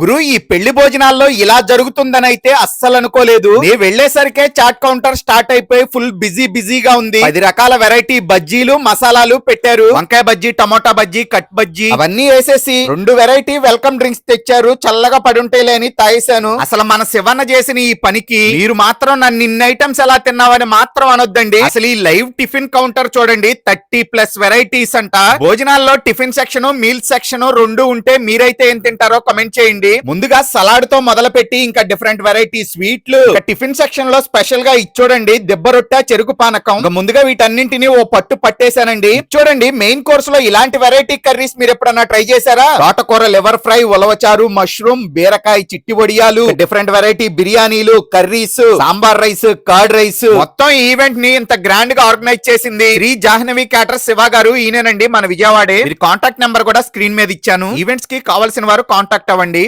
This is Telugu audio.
గురు ఈ పెళ్ళి భోజనాల్లో ఇలా జరుగుతుందని అయితే అస్సలు అనుకోలేదు. నేను వెళ్ళేసరికే చాట్ కౌంటర్ స్టార్ట్ అయిపోయి ఫుల్ బిజీ బిజీగా ఉంది. పది రకాల వెరైటీ బజ్జీలు మసాలాలు పెట్టారు. వంకాయ బజ్జీ టమోటా బజ్జీ కట్ బజ్జీ. అవన్నీ వేసేసి రెండు వెరైటీ వెల్కమ్ డ్రింక్స్ తెచ్చారు. చల్లగా పడుంటే లేని తాగేశాను. అసలు మన శివన్న చేసిన ఈ పనికి మీరు మాత్రం నన్ను ఇన్ని ఐటమ్స్ ఎలా తిన్నావని మాత్రం అనొద్దండి. అసలు ఈ లైవ్ టిఫిన్ కౌంటర్ చూడండి. థర్టీ ప్లస్ వెరైటీస్ అంట. భోజనాల్లో టిఫిన్ సెక్షన్ మీల్ సెక్షన్ రెండు ఉంటే మీరైతే ఏం తింటారో కమెంట్ చేయండి. ముందుగా సలాడ్తో మొదలు పెట్టి ఇంకా డిఫరెంట్ వెరైటీ స్వీట్లు. టిఫిన్ సెక్షన్లో స్పెషల్గా ఇచ్చోడండి. చూడండి దెబ్బ రొట్టె చెరుకు పానకం. ముందుగా వీటన్నింటినీ ఓ పట్టు పట్టేశానండి. చూడండి మెయిన్ కోర్స్లో ఇలాంటి వెరైటీ కర్రీస్ మీరు ఎప్పుడన్నా ట్రై చేశారా? తోటకూర లివర్ ఫ్రై ఉలవచారు మష్రూమ్ బీరకాయ చిట్టి వడియాలు డిఫరెంట్ వెరైటీ బిర్యానీలు curries sambar rice curd rice మొత్తం ఈవెంట్ని ఇంత గ్రాండ్గా ఆర్గనైజ్ చేసింది శ్రీ జాహ్నవి క్యాటర్ శివ గారు. ఈయనేనండి మన విజయవాడే. కాంటాక్ట్ నెంబర్ కూడా స్క్రీన్ మీద ఇచ్చాను. ఈవెంట్స్కి కావాల్సిన వారు కాంటాక్ట్ అవ్వండి.